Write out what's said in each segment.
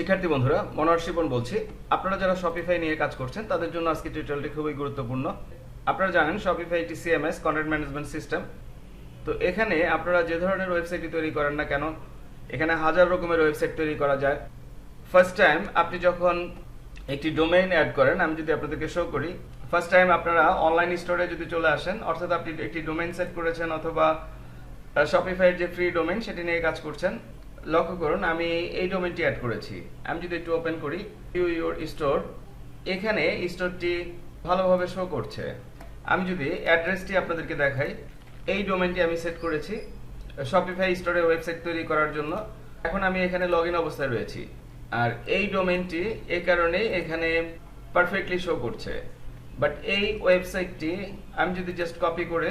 শিক্ষার্থী বন্ধুরা, মনোহর শিবন বলছি। আপনারা যারা শপিফাই নিয়ে কাজ করছেন, তাদের জন্য আজকে টিউটোরিয়ালটি খুবই গুরুত্বপূর্ণ। আপনারা জানেন শপিফাই একটি সিএমএস কন্টেন্ট ম্যানেজমেন্ট সিস্টেম তো এখানে আপনারা যে ধরনের ওয়েবসাইটই তৈরি করেন না কেন, এখানে হাজার রকমের ওয়েবসাইট তৈরি করা যায়। ফার্স্ট টাইম আপনি যখন একটি ডোমেইন অ্যাড করেন, আমি যদি আপনাদেরকে শো করি ফার্স্ট টাইম আপনারা অনলাইন স্টোরে যদি চলে আসেন, অর্থাৎ আপনি একটি ডোমেইন সেট করেছেন অথবা শপিফাইয়ের যে ফ্রি ডোমেইন সেটি নিয়ে কাজ করছেন লক্ষ্য করুন, আমি এই ডোমেনটি অ্যাড করেছি। আমি যদি একটু ওপেন করি ইউ ইউর স্টোর এখানে স্টোরটি ভালোভাবে শো করছে। আমি যদি অ্যাড্রেসটি আপনাদেরকে দেখাই, এই ডোমেনটি আমি সেট করেছি শপিফাই স্টোরে ওয়েবসাইট তৈরি করার জন্য। এখন আমি এখানে লগ ইন অবস্থায় রয়েছি। আর এই ডোমেনটি এই কারণেই এখানে পারফেক্টলি শো করছে। বাট এই ওয়েবসাইটটি আমি যদি জাস্ট কপি করে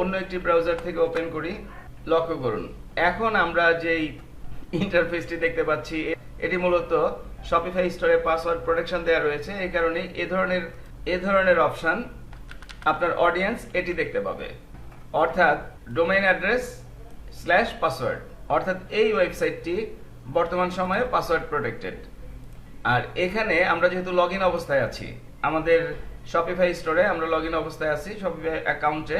অন্য একটি ব্রাউজার থেকে ওপেন করি, লক্ষ্য করুন এখন আমরা যেই ইন্টারফেসটি দেখতে পাচ্ছি, এটি মূলত শপিফাই স্টোরে পাসওয়ার্ড প্রোটেকশন দেওয়া রয়েছে। এই কারণে এ ধরনের এ ধরনের অপশন আপনার অডিয়েন্স এটি দেখতে পাবে। অর্থাৎ ডোমেইন অ্যাড্রেস স্ল্যাশ পাসওয়ার্ড অর্থাৎ এই ওয়েবসাইটটি বর্তমান সময়ে পাসওয়ার্ড প্রোটেক্টেড আর এখানে আমরা যেহেতু লগ ইন অবস্থায় আছি, আমাদের শপিফাই স্টোরে আমরা লগ ইন অবস্থায় আছি শপিফাই অ্যাকাউন্টে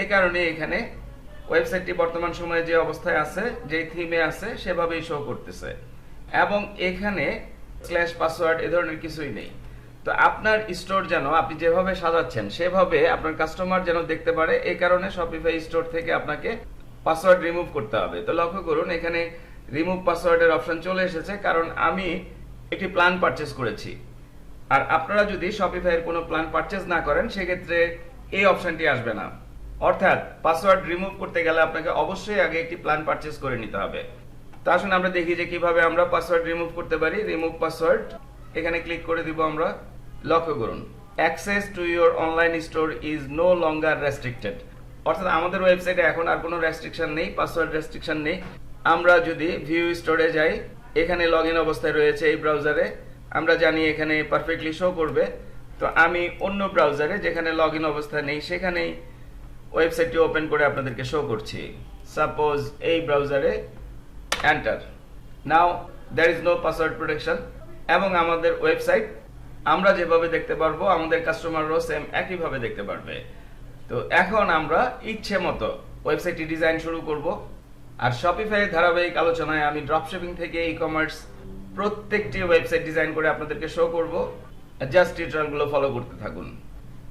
এ। কারণে এখানে ওয়েবসাইটটি বর্তমান সময়ে যে অবস্থায় আছে, যেই থিমে আছে, সেভাবেই শো করতেছে। এবং এখানে স্ল্যাশ পাসওয়ার্ড এ ধরনের কিছুই নেই। তো আপনার স্টোর যেন আপনি যেভাবে সাজাচ্ছেন, সেভাবে আপনার কাস্টমার যেন দেখতে পারে এই কারণে শপিফাই স্টোর থেকে আপনাকে পাসওয়ার্ড রিমুভ করতে হবে। তো লক্ষ্য করুন, এখানে রিমুভ পাসওয়ার্ডের অপশন চলে এসেছে, কারণ আমি একটি প্ল্যান পারচেস করেছি। আর আপনারা যদি শপিফাইয়ের কোনো প্ল্যান পারচেস না করেন, সেক্ষেত্রে এই অপশনটি আসবে না। অর্থাৎ পাসওয়ার্ড রিমুভ করতে গেলে আপনাকে অবশ্যই আগে একটি প্ল্যান পারচেস করে নিতে হবে। তা আসুন আমরা দেখি যে কীভাবে আমরা পাসওয়ার্ড রিমুভ করতে পারি। রিমুভ পাসওয়ার্ড এখানে ক্লিক করে দিব আমরা। লক্ষ্য করুন access to your online store is no longer restricted অর্থাৎ আমাদের ওয়েবসাইটে এখন আর কোনো রেস্ট্রিকশন নেই পাসওয়ার্ড রেস্ট্রিকশন নেই। আমরা যদি ভিউ স্টোরে যাই, এখানে লগ ইন অবস্থায় রয়েছে এই ব্রাউজারে আমরা জানি এখানে পারফেক্টলি শো করবে। তো আমি অন্য ব্রাউজারে যেখানে লগ ইন অবস্থায় নেই, সেখানেই ওয়েবসাইটটি ওপেন করে আপনাদেরকে শো করছি। সাপোজ এই ব্রাউজারে enter now there is no password protection এবং আমাদের ওয়েবসাইট আমরা যেভাবে দেখতে পারব, আমাদের কাস্টমাররাও সেম একইভাবে দেখতে পারবে। তো এখন আমরা ইচ্ছে মতো ওয়েবসাইটটি ডিজাইন শুরু করব। আর শপিফাই ধারাবাহিক আলোচনায় আমি ড্রপশিপিং থেকে ই কমার্স প্রত্যেকটি ওয়েবসাইট ডিজাইন করে আপনাদেরকে শো করব। জাস্ট টিউটোরিয়ালগুলো ফলো করতে থাকুন।